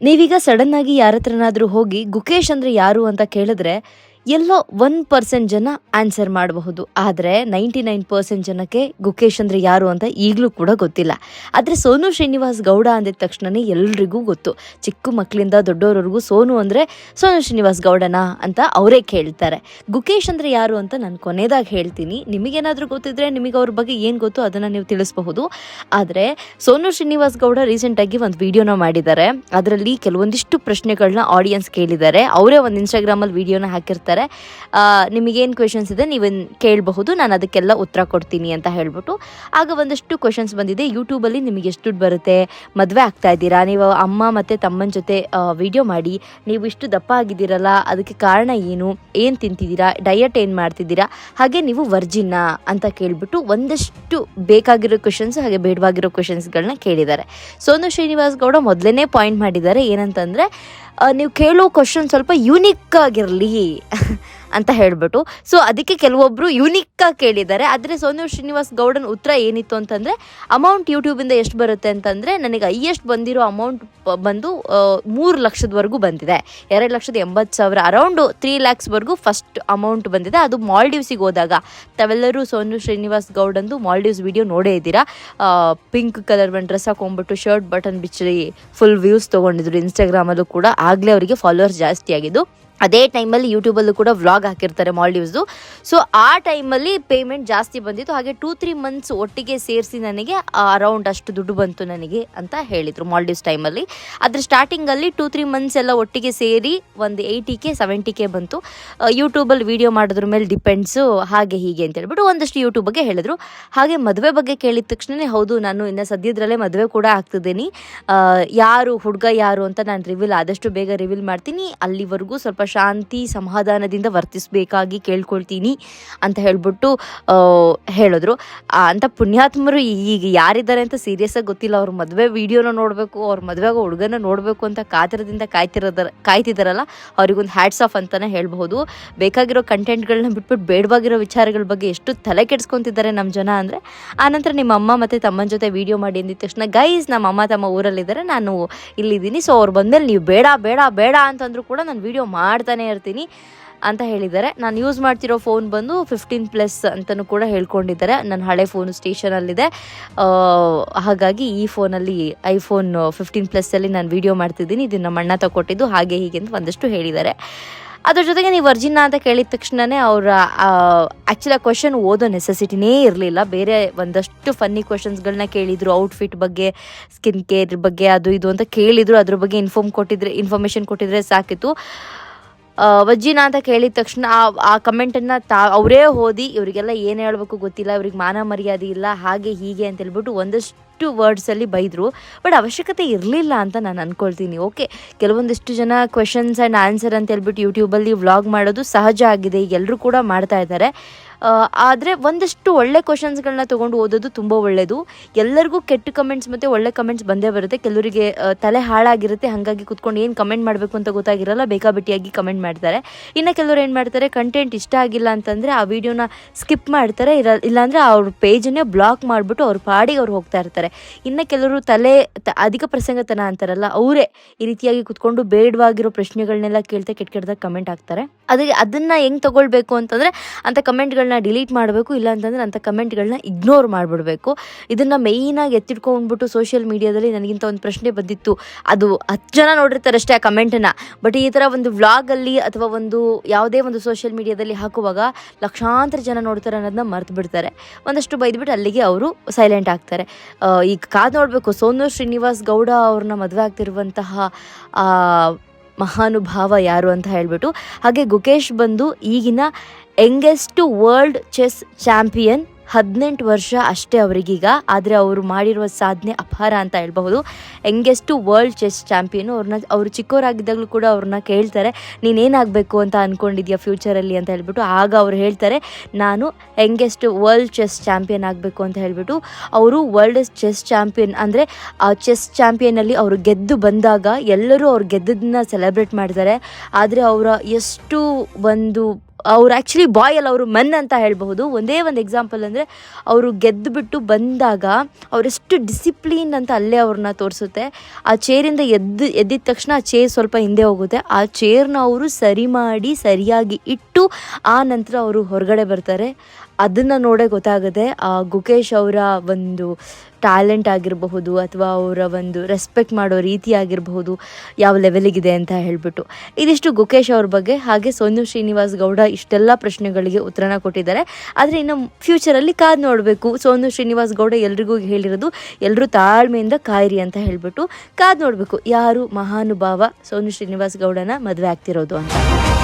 ನೀವೀಗ ಸಡನ್ ಆಗಿ ಯಾರತ್ರನಾದ್ರೂ ಹೋಗಿ ಗುಕೇಶ್ ಅಂದ್ರೆ ಯಾರು ಅಂತ ಕೇಳಿದ್ರೆ ಎಲ್ಲೋ ಒನ್ ಪರ್ಸೆಂಟ್ ಜನ ಆನ್ಸರ್ ಮಾಡಬಹುದು. ಆದರೆ ನೈಂಟಿ ನೈನ್ ಪರ್ಸೆಂಟ್ ಜನಕ್ಕೆ ಗುಕೇಶ್ ಅಂದರೆ ಯಾರು ಅಂತ ಈಗಲೂ ಕೂಡ ಗೊತ್ತಿಲ್ಲ. ಆದರೆ ಸೋನು ಶ್ರೀನಿವಾಸ್ ಗೌಡ ಅಂದಿದ ತಕ್ಷಣನೇ ಎಲ್ರಿಗೂ ಗೊತ್ತು. ಚಿಕ್ಕ ಮಕ್ಕಳಿಂದ ದೊಡ್ಡವರವರೆಗೂ ಸೋನು ಅಂದರೆ ಸೋನು ಶ್ರೀನಿವಾಸ್ ಗೌಡನ ಅಂತ ಅವರೇ ಕೇಳ್ತಾರೆ. ಗುಕೇಶ್ ಅಂದರೆ ಯಾರು ಅಂತ ನಾನು ಕೊನೆಯದಾಗಿ ಹೇಳ್ತೀನಿ. ನಿಮಗೇನಾದರೂ ಗೊತ್ತಿದ್ರೆ ನಿಮಗೆ ಅವ್ರ ಬಗ್ಗೆ ಏನು ಗೊತ್ತು ಅದನ್ನು ನೀವು ತಿಳಿಸಬಹುದು. ಆದರೆ ಸೋನು ಶ್ರೀನಿವಾಸ್ ಗೌಡ ರೀಸೆಂಟಾಗಿ ಒಂದು ವಿಡಿಯೋನ ಮಾಡಿದ್ದಾರೆ. ಅದರಲ್ಲಿ ಕೆಲವೊಂದಿಷ್ಟು ಪ್ರಶ್ನೆಗಳನ್ನ ಆಡಿಯನ್ಸ್ ಕೇಳಿದ್ದಾರೆ. ಅವರೇ ಒಂದು ಇನ್ಸ್ಟಾಗ್ರಾಮಲ್ಲಿ ವಿಡಿಯೋನ ಹಾಕಿರ್ತಾರೆ. ಆ, ನಿಮಗೇನು ಕ್ವೆಶನ್ಸ್ ಇದೆ ನೀವು ಕೇಳಬಹುದು ನಾನು ಅದಕ್ಕೆಲ್ಲ ಉತ್ತರ ಕೊಡ್ತೀನಿ ಅಂತ ಹೇಳ್ಬಿಟ್ಟು. ಆಗ ಒಂದಷ್ಟು ಕ್ವೆಶನ್ಸ್ ಬಂದಿದೆ. ಯೂಟ್ಯೂಬಲ್ಲಿ ನಿಮಗೆ ಎಷ್ಟು ದುಡ್ಡು ಬರುತ್ತೆ? ಮದುವೆ ಆಗ್ತಾ ಇದ್ದೀರಾ? ನೀವು ಅಮ್ಮ ಮತ್ತು ತಮ್ಮನ ಜೊತೆ ವಿಡಿಯೋ ಮಾಡಿ. ನೀವು ಇಷ್ಟು ದಪ್ಪ ಆಗಿದ್ದೀರಲ್ಲ ಅದಕ್ಕೆ ಕಾರಣ ಏನು? ಏನು ತಿಂತಿದ್ದೀರಾ? ಡಯಟ್ ಏನು ಮಾಡ್ತಿದ್ದೀರಾ? ಹಾಗೆ ನೀವು ವರ್ಜಿನ್ನ ಅಂತ ಕೇಳಿಬಿಟ್ಟು ಒಂದಷ್ಟು ಬೇಕಾಗಿರೋ ಕ್ವೆಶನ್ಸ್ ಹಾಗೆ ಬೇಡವಾಗಿರೋ ಕ್ವೆಶನ್ಸ್ಗಳನ್ನ ಕೇಳಿದ್ದಾರೆ. ಸೋನು ಶ್ರೀನಿವಾಸ್ ಗೌಡ ಮೊದಲನೇ ಪಾಯಿಂಟ್ ಮಾಡಿದ್ದಾರೆ ಏನಂತಂದರೆ ನೀವು ಕೇಳೋ ಕ್ವಶನ್ ಸ್ವಲ್ಪ ಯೂನಿಕ್ ಆಗಿರಲಿ. ಅಂತ ಹೇಳ್ಬಿಟ್ಟು. ಸೊ ಅದಕ್ಕೆ ಕೆಲವೊಬ್ಬರು ಆಗಿ ಕೇಳಿದ್ದಾರೆ. ಆದರೆ ಸೋನು ಶ್ರೀನಿವಾಸ್ ಗೌಡನ್ ಉತ್ತರ ಏನಿತ್ತು ಅಂತಂದರೆ ಅಮೌಂಟ್ ಯೂಟ್ಯೂಬಿಂದ ಎಷ್ಟು ಬರುತ್ತೆ ಅಂತಂದರೆ, ನನಗೆ ಹೈಯೆಸ್ಟ್ ಬಂದಿರೋ ಅಮೌಂಟ್ ಬಂದು ಮೂರು ಲಕ್ಷದವರೆಗೂ ಬಂದಿದೆ. ಎರಡು ಲಕ್ಷದ ಎಂಬತ್ತು ಸಾವಿರ ಅರೌಂಡು ತ್ರೀ ಲ್ಯಾಕ್ಸ್ವರೆಗೂ ಫಸ್ಟ್ ಅಮೌಂಟ್ ಬಂದಿದೆ. ಅದು ಮಾಲ್ಡೀವ್ಸಿಗೆ ಹೋದಾಗ. ತಾವೆಲ್ಲರೂ ಸೋನು ಶ್ರೀನಿವಾಸ್ ಗೌಡಂದು ಮಾಲ್ಡೀವ್ಸ್ ವಿಡಿಯೋ ನೋಡೇ ಇದ್ದೀರಾ? ಪಿಂಕ್ ಕಲರ್ ಒಂದು ಡ್ರೆಸ್ ಹಾಕೊಂಡ್ಬಿಟ್ಟು ಶರ್ಟ್ ಬಟನ್ ಬಿಚ್ಚಿ ಫುಲ್ ವ್ಯೂಸ್ ತೊಗೊಂಡಿದ್ರು ಇನ್ಸ್ಟಾಗ್ರಾಮಲ್ಲೂ ಕೂಡ. ಆಗಲೇ ಅವರಿಗೆ ಫಾಲೋವರ್ಸ್ ಜಾಸ್ತಿ ಆಗಿದ್ದು. ಅದೇ ಟೈಮಲ್ಲಿ ಯೂಟ್ಯೂಬಲ್ಲೂ ಕೂಡ ವ್ಲಾಗ್ ಹಾಕಿರ್ತಾರೆ ಮಾಲ್ಡೀವ್ಸ್ದು ಸೊ ಆ ಟೈಮಲ್ಲಿ ಪೇಮೆಂಟ್ ಜಾಸ್ತಿ ಬಂದಿತ್ತು. ಹಾಗೆ ಟೂ ತ್ರೀ ಮಂತ್ಸ್ ಒಟ್ಟಿಗೆ ಸೇರಿಸಿ ನನಗೆ ಅರೌಂಡ್ ಅಷ್ಟು ದುಡ್ಡು ಬಂತು ನನಗೆ ಅಂತ ಹೇಳಿದರು ಮಾಲ್ಡೀವ್ಸ್ ಟೈಮಲ್ಲಿ. ಅದ್ರ ಸ್ಟಾರ್ಟಿಂಗಲ್ಲಿ ಟೂ ತ್ರೀ ಮಂತ್ಸ್ ಎಲ್ಲ ಒಟ್ಟಿಗೆ ಸೇರಿ ಒಂದು ಏಯ್ಟಿ ಕೆ ಸೆವೆಂಟಿ ಕೆ ಬಂತು. ಯೂಟ್ಯೂಬಲ್ಲಿ ವೀಡಿಯೋ ಮಾಡೋದ್ರ ಮೇಲೆ ಡಿಪೆಂಡ್ಸು ಹಾಗೆ ಹೀಗೆ ಅಂತ ಹೇಳ್ಬಿಟ್ಟು ಒಂದಷ್ಟು ಯೂಟ್ಯೂಬ್ ಬಗ್ಗೆ ಹೇಳಿದರು. ಹಾಗೆ ಮದುವೆ ಬಗ್ಗೆ ಕೇಳಿದ ತಕ್ಷಣವೇ ಹೌದು, ನಾನು ಇನ್ನು ಸದ್ಯದರಲ್ಲೇ ಮದುವೆ ಕೂಡ ಆಗ್ತಿದ್ದೀನಿ. ಯಾರು ಹುಡುಗ ಯಾರು ಅಂತ ನಾನು ರಿವೀಲ್ ಆದಷ್ಟು ಬೇಗ ರಿವೀಲ್ ಮಾಡ್ತೀನಿ. ಅಲ್ಲಿವರೆಗೂ ಸ್ವಲ್ಪ ಶಾಂತಿ ಸಮಾಧಾನದಿಂದ ವರ್ತಿಸಬೇಕಾಗಿ ಕೇಳ್ಕೊಳ್ತೀನಿ ಅಂತ ಹೇಳ್ಬಿಟ್ಟು ಹೇಳಿದ್ರು. ಅಂತ ಪುಣ್ಯಾತ್ಮರು ಈಗ ಯಾರಿದ್ದಾರೆ ಅಂತ ಸೀರಿಯಸ್ ಆಗಿ ಗೊತ್ತಿಲ್ಲ. ಅವ್ರ ಮದುವೆ ವಿಡಿಯೋನ ನೋಡಬೇಕು, ಅವ್ರ ಮದುವೆಗೆ ಹುಡುಗನ ನೋಡಬೇಕು ಅಂತ ಕಾತರದಿಂದ ಕಾಯ್ತಿರೋದರ ಕಾಯ್ತಿದಾರಲ್ಲ, ಅವ್ರಿಗೊಂದು ಹ್ಯಾಟ್ಸ್ ಆಫ್ ಅಂತಾನೆ ಹೇಳ್ಬಹುದು. ಬೇಕಾಗಿರೋ ಕಂಟೆಂಟ್ಗಳನ್ನ ಬಿಟ್ಬಿಟ್ಟು ಬೇಡವಾಗಿರೋ ವಿಚಾರಗಳ ಬಗ್ಗೆ ಎಷ್ಟು ತಲೆ ಕೆಡ್ಸ್ಕೊತಿದ್ದಾರೆ ನಮ್ಮ ಜನ ಅಂದರೆ ಆನಂತರ ನಿಮ್ಮ ಅಮ್ಮ ಮತ್ತು ತಮ್ಮನ ಜೊತೆ ವಿಡಿಯೋ ಮಾಡಿ ಅಂದಿದ ತಕ್ಷಣ ಗೈಸ್ ನಮ್ಮ ಅಮ್ಮ ತಮ್ಮ ಊರಲ್ಲಿದ್ದಾರೆ, ನಾನು ಇಲ್ಲಿದ್ದೀನಿ. ಸೊ ಅವ್ರು ಬಂದಮೇಲೆ ನೀವು ಬೇಡ ಬೇಡ ಬೇಡ ಅಂತಂದ್ರು ಕೂಡ ನಾನು ವಿಡಿಯೋ ಮಾಡ್ತಾನೆ ಇರ್ತೀನಿ ಅಂತ ಹೇಳಿದ್ದಾರೆ. ನಾನು ಯೂಸ್ ಮಾಡ್ತಿರೋ ಫೋನ್ ಬಂದು ಫಿಫ್ಟೀನ್ ಪ್ಲಸ್ ಅಂತಲೂ ಕೂಡ ಹೇಳ್ಕೊಂಡಿದ್ದಾರೆ. ನನ್ನ ಹಳೆ ಫೋನು ಸ್ಟೇಷನಲ್ಲಿದೆ. ಹಾಗಾಗಿ ಈ ಫೋನಲ್ಲಿ ಐಫೋನ್ ಫಿಫ್ಟೀನ್ ಪ್ಲಸ್ಸಲ್ಲಿ ನಾನು ವೀಡಿಯೋ ಮಾಡ್ತಿದ್ದೀನಿ. ಇದನ್ನು ನಮ್ಮ ಅಣ್ಣ ತಗೊಟ್ಟಿದ್ದು ಹಾಗೆ ಹೀಗೆ ಅಂತ ಒಂದಷ್ಟು ಹೇಳಿದ್ದಾರೆ. ಅದ್ರ ಜೊತೆಗೆ ನೀವು ವರ್ಜಿನ ಅಂತ ಕೇಳಿದ ತಕ್ಷಣವೇ ಅವರ ಆ್ಯಕ್ಚುಲಿ ಆ ಕ್ವಶನ್ ಓದೋ ನೆಸೆಸಿಟಿನೇ ಇರಲಿಲ್ಲ. ಬೇರೆ ಒಂದಷ್ಟು ಫನ್ನಿ ಕ್ವಶನ್ಸ್ಗಳನ್ನ ಕೇಳಿದರು. ಔಟ್ಫಿಟ್ ಬಗ್ಗೆ ಸ್ಕಿನ್ ಕೇರ್ ಬಗ್ಗೆ, ಅದು ಇದು ಅಂತ ಕೇಳಿದರು. ಅದ್ರ ಬಗ್ಗೆ ಇನ್ಫಾರ್ಮ್ ಕೊಟ್ಟಿದ್ರೆ ಇನ್ಫಾರ್ಮೇಷನ್ ಕೊಟ್ಟಿದ್ರೆ ಸಾಕಿತ್ತು. ವಜ್ಜಿನ ಅಂತ ಕೇಳಿದ ತಕ್ಷಣ ಆ ಕಮೆಂಟನ್ನು ತಾ, ಅವರೇ ಓದಿ, ಇವರಿಗೆಲ್ಲ ಏನು ಹೇಳಬೇಕು ಗೊತ್ತಿಲ್ಲ, ಇವ್ರಿಗೆ ಮಾನ ಮರ್ಯಾದೆ ಇಲ್ಲ, ಹಾಗೆ ಹೀಗೆ ಅಂತ ಹೇಳ್ಬಿಟ್ಟು ಒಂದಷ್ಟು ವರ್ಡ್ಸಲ್ಲಿ ಬೈದರು ಬಟ್ ಅವಶ್ಯಕತೆ ಇರಲಿಲ್ಲ ಅಂತ ನಾನು ಅಂದ್ಕೊಳ್ತೀನಿ ಓಕೆ ಕೆಲವೊಂದಿಷ್ಟು ಜನ ಕ್ವೆಶನ್ಸ್ ಆ್ಯಂಡ್ ಆನ್ಸರ್ ಅಂತ ಹೇಳ್ಬಿಟ್ಟು ಯೂಟ್ಯೂಬಲ್ಲಿ ವ್ಲಾಗ್ ಮಾಡೋದು ಸಹಜ ಆಗಿದೆ ಎಲ್ಲರೂ ಕೂಡ ಮಾಡ್ತಾ ಇದ್ದಾರೆ. ಆದರೆ ಒಂದಷ್ಟು ಒಳ್ಳೆ ಕ್ವಶನ್ಸ್ಗಳನ್ನ ತೊಗೊಂಡು ಓದೋದು ತುಂಬ ಒಳ್ಳೆಯದು ಎಲ್ಲರಿಗೂ ಕೆಟ್ಟ ಕಮೆಂಟ್ಸ್ ಮತ್ತು ಒಳ್ಳೆ ಕಮೆಂಟ್ಸ್ ಬಂದೇ ಬರುತ್ತೆ. ಕೆಲವರಿಗೆ ತಲೆ ಹಾಳಾಗಿರುತ್ತೆ, ಹಾಗಾಗಿ ಕುತ್ಕೊಂಡು ಏನು ಕಮೆಂಟ್ ಮಾಡಬೇಕು ಅಂತ ಗೊತ್ತಾಗಿರಲ್ಲ, ಬೇಕಾಬಿಟ್ಟಿಯಾಗಿ ಕಮೆಂಟ್ ಮಾಡ್ತಾರೆ. ಇನ್ನು ಕೆಲವರು ಏನು ಮಾಡ್ತಾರೆ ಕಂಟೆಂಟ್ ಇಷ್ಟ ಆಗಿಲ್ಲ ಅಂತಂದರೆ ಆ ವಿಡಿಯೋನ ಸ್ಕಿಪ್ ಮಾಡ್ತಾರೆ, ಇರ, ಇಲ್ಲಾಂದರೆ ಅವ್ರ ಪೇಜನ್ನೇ ಬ್ಲಾಕ್ ಮಾಡಿಬಿಟ್ಟು ಅವ್ರ ಪಾಡಿಗೆ ಅವ್ರು ಹೋಗ್ತಾ ಇರ್ತಾರೆ. ಇನ್ನು ಕೆಲವರು ತಲೆ ತ- ಅಧಿಕ ಪ್ರಸಂಗತನ ಅಂತಾರಲ್ಲ, ಅವರೇ ಈ ರೀತಿಯಾಗಿ ಕುತ್ಕೊಂಡು ಬೇಡವಾಗಿರೋ ಪ್ರಶ್ನೆಗಳನ್ನೆಲ್ಲ ಕೇಳ್ತಾ ಕೆಟ್ಟ ಕೆಟ್ಟದಾಗ ಕಮೆಂಟ್ ಹಾಕ್ತಾರೆ. ಅದಕ್ಕೆ ಅದನ್ನು ಹೆಂಗೆ ತಗೊಳ್ಬೇಕು ಅಂತಂದರೆ, ಅಂಥ ಕಮೆಂಟ್ಗಳನ್ನ ಡಿಲೀಟ್ ಮಾಡಬೇಕು, ಇಲ್ಲ ಅಂತಂದರೆ ಅಂಥ ಕಮೆಂಟ್ಗಳನ್ನ ಇಗ್ನೋರ್ ಮಾಡಿಬಿಡ್ಬೇಕು. ಇದನ್ನು ಮೇಯ್ನಾಗಿ ಎತ್ತಿಟ್ಕೊಂಡ್ಬಿಟ್ಟು ಸೋಷಿಯಲ್ ಮೀಡಿಯಾದಲ್ಲಿ ನನಗಿಂತ ಒಂದು ಪ್ರಶ್ನೆ ಬಂದಿತ್ತು. ಅದು ಹತ್ತು ಜನ ನೋಡಿರ್ತಾರೆ ಅಷ್ಟೇ ಆ ಕಮೆಂಟನ್ನು. ಬಟ್ ಈ ಥರ ಒಂದು ವ್ಲಾಗಲ್ಲಿ ಅಥವಾ ಒಂದು ಯಾವುದೇ ಒಂದು ಸೋಷಿಯಲ್ ಮೀಡಿಯಾದಲ್ಲಿ ಹಾಕುವಾಗ ಲಕ್ಷಾಂತರ ಜನ ನೋಡ್ತಾರೆ ಅನ್ನೋದನ್ನ ಮರೆತು ಬಿಡ್ತಾರೆ ಒಂದಷ್ಟು ಬೈದ್ಬಿಟ್ಟು ಅಲ್ಲಿಗೆ ಅವರು ಸೈಲೆಂಟ್ ಆಗ್ತಾರೆ. ಈಗ ಕಾದು ನೋಡಬೇಕು. ಸೋನು ಶ್ರೀನಿವಾಸ್ ಗೌಡ ಅವ್ರನ್ನ ಮದುವೆ ಆಗ್ತಿರುವಂತಹ ಮಹಾನುಭಾವ ಯಾರು ಅಂತ ಹೇಳ್ಬಿಟ್ಟು, ಹಾಗೆ ಗುಕೇಶ್ ಬಂದು ಈಗಿನ ಯಂಗೆಸ್ಟ್ ವರ್ಲ್ಡ್ ಚೆಸ್ ಚಾಂಪಿಯನ್ ಹದಿನೆಂಟು ವರ್ಷ ಅಷ್ಟೇ ಅವರಿಗೀಗ, ಆದರೆ ಅವರು ಮಾಡಿರುವ ಸಾಧನೆ ಅಪಾರ ಅಂತ ಹೇಳ್ಬಹುದು. ಹೆಂಗೆಸ್ಟು ವರ್ಲ್ಡ್ ಚೆಸ್ ಚಾಂಪಿಯನ್ ಅವ್ರನ್ನ ಅವರು ಚಿಕ್ಕವರಾಗಿದ್ದಾಗಲೂ ಕೂಡ ಅವ್ರನ್ನ ಕೇಳ್ತಾರೆ, ನೀನೇನಾಗಬೇಕು ಅಂತ ಅಂದ್ಕೊಂಡಿದ್ಯಾ ಫ್ಯೂಚರಲ್ಲಿ? ಅಂತ ಹೇಳ್ಬಿಟ್ಟು, ಆಗ ಅವ್ರು ಹೇಳ್ತಾರೆ, ನಾನು ಯಂಗೆಸ್ಟ್ ವರ್ಲ್ಡ್ ಚೆಸ್ ಚಾಂಪಿಯನ್ ಆಗಬೇಕು ಅಂತ ಹೇಳಿಬಿಟ್ಟು, ಅವರು ವರ್ಲ್ಡ್ ಚೆಸ್ ಚಾಂಪಿಯನ್ ಅಂದರೆ, ಆ ಚೆಸ್ ಚಾಂಪಿಯನಲ್ಲಿ ಅವರು ಗೆದ್ದು ಬಂದಾಗ ಎಲ್ಲರೂ ಅವ್ರು ಗೆದ್ದದನ್ನ ಸೆಲೆಬ್ರೇಟ್ ಮಾಡ್ತಾರೆ. ಆದರೆ ಅವರ ಎಷ್ಟು ಒಂದು ಅವ್ರು ಆ್ಯಕ್ಚುಲಿ ಬಾಯ್ ಅಲ್ಲ, ಅವರು ಮೆನ್ ಅಂತ ಹೇಳಬಹುದು. ಒಂದೇ ಒಂದು ಎಕ್ಸಾಂಪಲ್ ಅಂದರೆ, ಅವರು ಗೆದ್ದು ಬಿಟ್ಟು ಬಂದಾಗ ಅವರೆಷ್ಟು ಡಿಸಿಪ್ಲೀನ್ ಅಂತ ಅಲ್ಲೇ ಅವ್ರನ್ನ ತೋರಿಸುತ್ತೆ. ಆ ಚೇರಿಂದ ಎದ್ದು, ಎದ್ದಿದ ತಕ್ಷಣ ಆ ಚೇರ್ ಸ್ವಲ್ಪ ಹಿಂದೆ ಹೋಗುತ್ತೆ. ಆ ಚೇರ್ನ ಅವರು ಸರಿ ಮಾಡಿ, ಸರಿಯಾಗಿ ಇಟ್ಟು, ಆ ನಂತರ ಅವರು ಹೊರಗಡೆ ಬರ್ತಾರೆ. ಅದನ್ನು ನೋಡೇ ಗೊತ್ತಾಗುತ್ತೆ ಆ ಗುಕೇಶ್ ಅವರ ಒಂದು ಟ್ಯಾಲೆಂಟ್ ಆಗಿರಬಹುದು ಅಥವಾ ಅವರ ಒಂದು ರೆಸ್ಪೆಕ್ಟ್ ಮಾಡೋ ರೀತಿ ಆಗಿರಬಹುದು ಯಾವ ಲೆವೆಲಿಗಿದೆ ಅಂತ ಹೇಳಿಬಿಟ್ಟು. ಇದಿಷ್ಟು ಗುಕೇಶ್ ಅವ್ರ ಬಗ್ಗೆ, ಹಾಗೆ ಸೋನು ಶ್ರೀನಿವಾಸ್ ಗೌಡ ಇಷ್ಟೆಲ್ಲ ಪ್ರಶ್ನೆಗಳಿಗೆ ಉತ್ತರನ ಕೊಟ್ಟಿದ್ದಾರೆ. ಆದರೆ ಇನ್ನು ಫ್ಯೂಚರಲ್ಲಿ ಕಾದು ನೋಡಬೇಕು. ಸೋನು ಶ್ರೀನಿವಾಸ್ ಗೌಡ ಎಲ್ರಿಗೂ ಹೇಳಿರೋದು ಎಲ್ಲರೂ ತಾಳ್ಮೆಯಿಂದ ಕಾಯಿರಿ ಅಂತ ಹೇಳಿಬಿಟ್ಟು ಕಾದು ನೋಡಬೇಕು. ಯಾರು ಮಹಾನುಭಾವ ಸೋನು ಶ್ರೀನಿವಾಸ್ ಗೌಡನ ಮದುವೆ ಆಗ್ತಿರೋದು ಅಂತ.